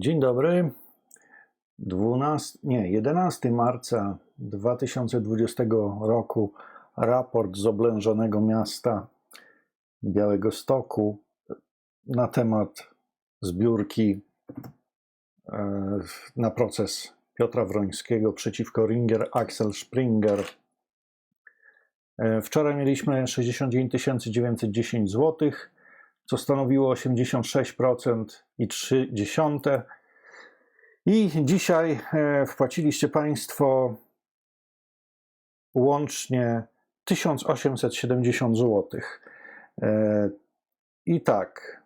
Dzień dobry. 12, nie, 11 marca 2020 roku raport z oblężonego miasta Białego Stoku na temat zbiórki e, na proces Piotra Wrońskiego przeciwko Ringer Axel Springer. E, Wczoraj mieliśmy 69 910 zł, co stanowiło 86% i 0,3. I dzisiaj e, wpłaciliście Państwo łącznie 1870 zł. E, I tak,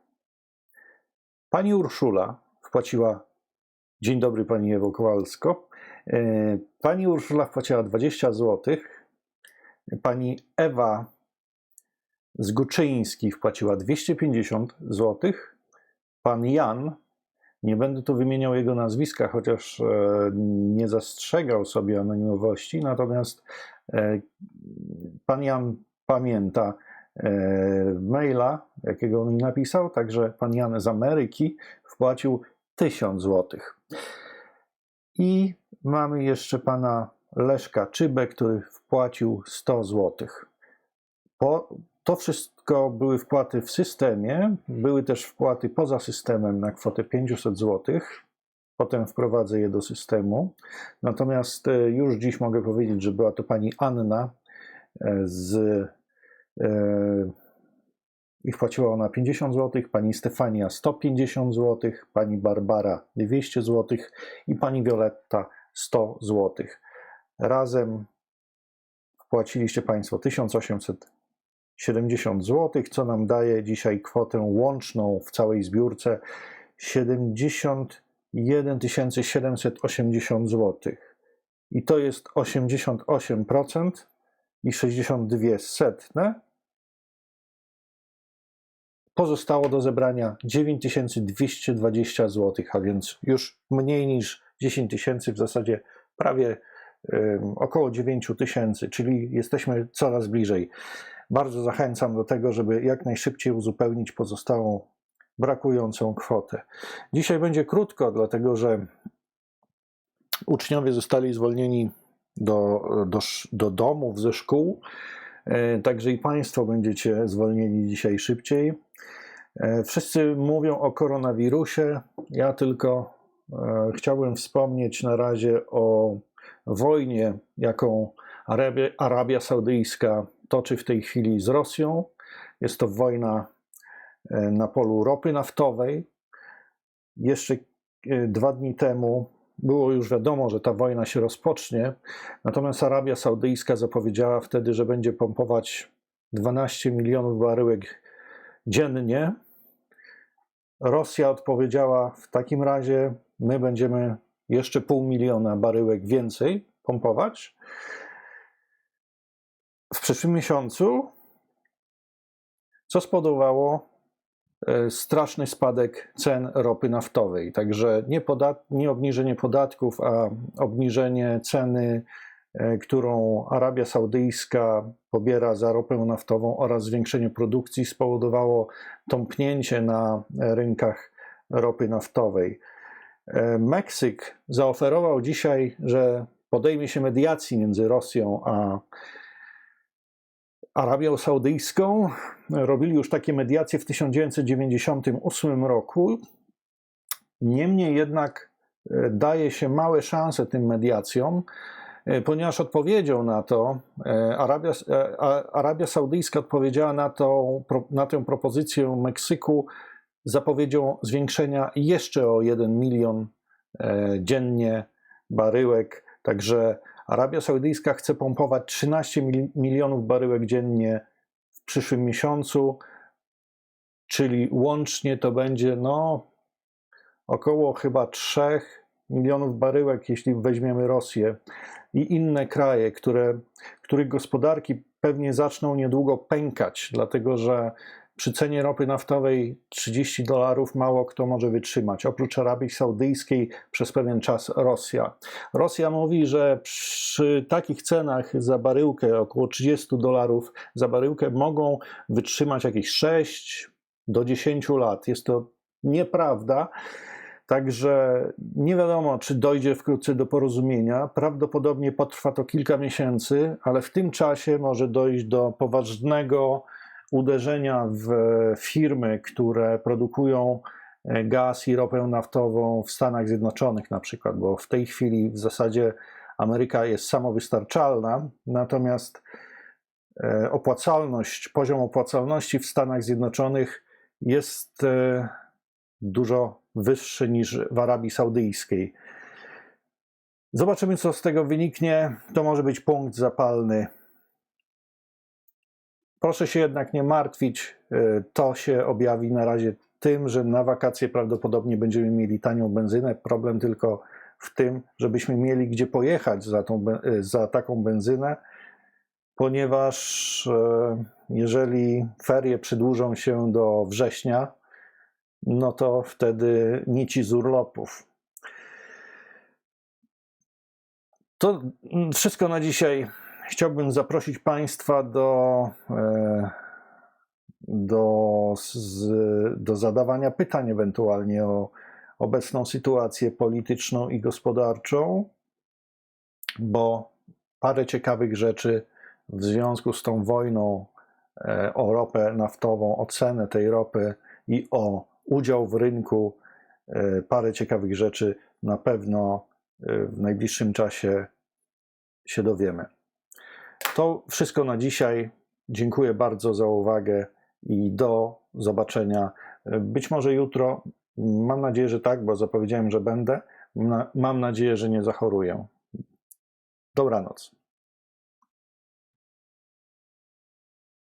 Pani Urszula wpłaciła. Dzień dobry, Pani Ewo Kowalsko. E, Pani Urszula wpłaciła 20 zł. Pani Ewa z Guczyński wpłaciła 250 zł. Pan Jan, nie będę tu wymieniał jego nazwiska, chociaż e, nie zastrzegał sobie anonimowości, natomiast e, pan Jan pamięta e, maila, jakiego mi napisał, także pan Jan z Ameryki wpłacił 1000 zł. I mamy jeszcze pana Leszka Czybę, który wpłacił 100 zł. Po, to wszystko były wpłaty w systemie, były też wpłaty poza systemem na kwotę 500 zł. Potem wprowadzę je do systemu. Natomiast e, już dziś mogę powiedzieć, że była to pani Anna e, z e, i wpłaciła ona 50 zł, pani Stefania 150 zł, pani Barbara 200 zł i pani Wioletta 100 zł. Razem wpłaciliście Państwo 1870 zł, co nam daje dzisiaj kwotę łączną w całej zbiórce 71 780 zł. I to jest 88% i 62 setne. Pozostało do zebrania 9220 zł, a więc już mniej niż 10 tysięcy, w zasadzie prawie około 9 tysięcy, czyli jesteśmy coraz bliżej. Bardzo zachęcam do tego, żeby jak najszybciej uzupełnić pozostałą brakującą kwotę. Dzisiaj będzie krótko, dlatego że uczniowie zostali zwolnieni do, do, do domów ze szkół, e, także i Państwo będziecie zwolnieni dzisiaj szybciej. E, wszyscy mówią o koronawirusie, ja tylko e, chciałbym wspomnieć na razie o wojnie, jaką Arabia, Arabia Saudyjska toczy w tej chwili z Rosją. Jest to wojna na polu ropy naftowej. Jeszcze dwa dni temu było już wiadomo, że ta wojna się rozpocznie, natomiast Arabia Saudyjska zapowiedziała wtedy, że będzie pompować 12 milionów baryłek dziennie. Rosja odpowiedziała w takim razie, my będziemy jeszcze pół miliona baryłek więcej pompować. W przyszłym miesiącu, co spowodowało e, straszny spadek cen ropy naftowej. Także nie, podat- nie obniżenie podatków, a obniżenie ceny, e, którą Arabia Saudyjska pobiera za ropę naftową oraz zwiększenie produkcji spowodowało tąpnięcie na rynkach ropy naftowej. E, Meksyk zaoferował dzisiaj, że podejmie się mediacji między Rosją a Arabią Saudyjską. Robili już takie mediacje w 1998 roku. Niemniej jednak e, daje się małe szanse tym mediacjom, e, ponieważ odpowiedzią na to, e, Arabia, Arabia Saudyjska odpowiedziała na, to, na tę propozycję Meksyku zapowiedzią zwiększenia jeszcze o 1 milion dziennie baryłek. Także Arabia Saudyjska chce pompować 13 milionów baryłek dziennie w przyszłym miesiącu, czyli łącznie to będzie no około chyba 3 milionów baryłek, jeśli weźmiemy Rosję i inne kraje, które, których gospodarki pewnie zaczną niedługo pękać, dlatego że przy cenie ropy naftowej 30 dolarów mało kto może wytrzymać, oprócz Arabii Saudyjskiej przez pewien czas Rosja. Rosja mówi, że przy takich cenach za baryłkę, około 30 dolarów za baryłkę, mogą wytrzymać jakieś 6 do 10 lat. Jest to nieprawda. Także nie wiadomo, czy dojdzie wkrótce do porozumienia. Prawdopodobnie potrwa to kilka miesięcy, ale w tym czasie może dojść do poważnego uderzenia w firmy, które produkują e, gaz i ropę naftową w Stanach Zjednoczonych, na przykład, bo w tej chwili w zasadzie Ameryka jest samowystarczalna, natomiast e, opłacalność, poziom opłacalności w Stanach Zjednoczonych jest e, dużo wyższy niż w Arabii Saudyjskiej. Zobaczymy, co z tego wyniknie. To może być punkt zapalny. Proszę się jednak nie martwić. E, To się objawi na razie tym, że na wakacje prawdopodobnie będziemy mieli tanią benzynę. Problem tylko w tym, żebyśmy mieli gdzie pojechać za, tą, e, za taką benzynę, ponieważ e, jeżeli ferie przedłużą się do września, no to wtedy nici z urlopów. To mm, wszystko na dzisiaj. Chciałbym zaprosić Państwa do, e, do, do zadawania pytań ewentualnie o obecną sytuację polityczną i gospodarczą, bo parę ciekawych rzeczy w związku z tą wojną e, o ropę naftową, o cenę tej ropy i o udział w rynku, e, parę ciekawych rzeczy na pewno w najbliższym czasie się dowiemy. To wszystko na dzisiaj. Dziękuję bardzo za uwagę i do zobaczenia. Być może jutro, mam nadzieję, że tak, bo zapowiedziałem, że będę. Mam nadzieję, że nie zachoruję. Dobranoc.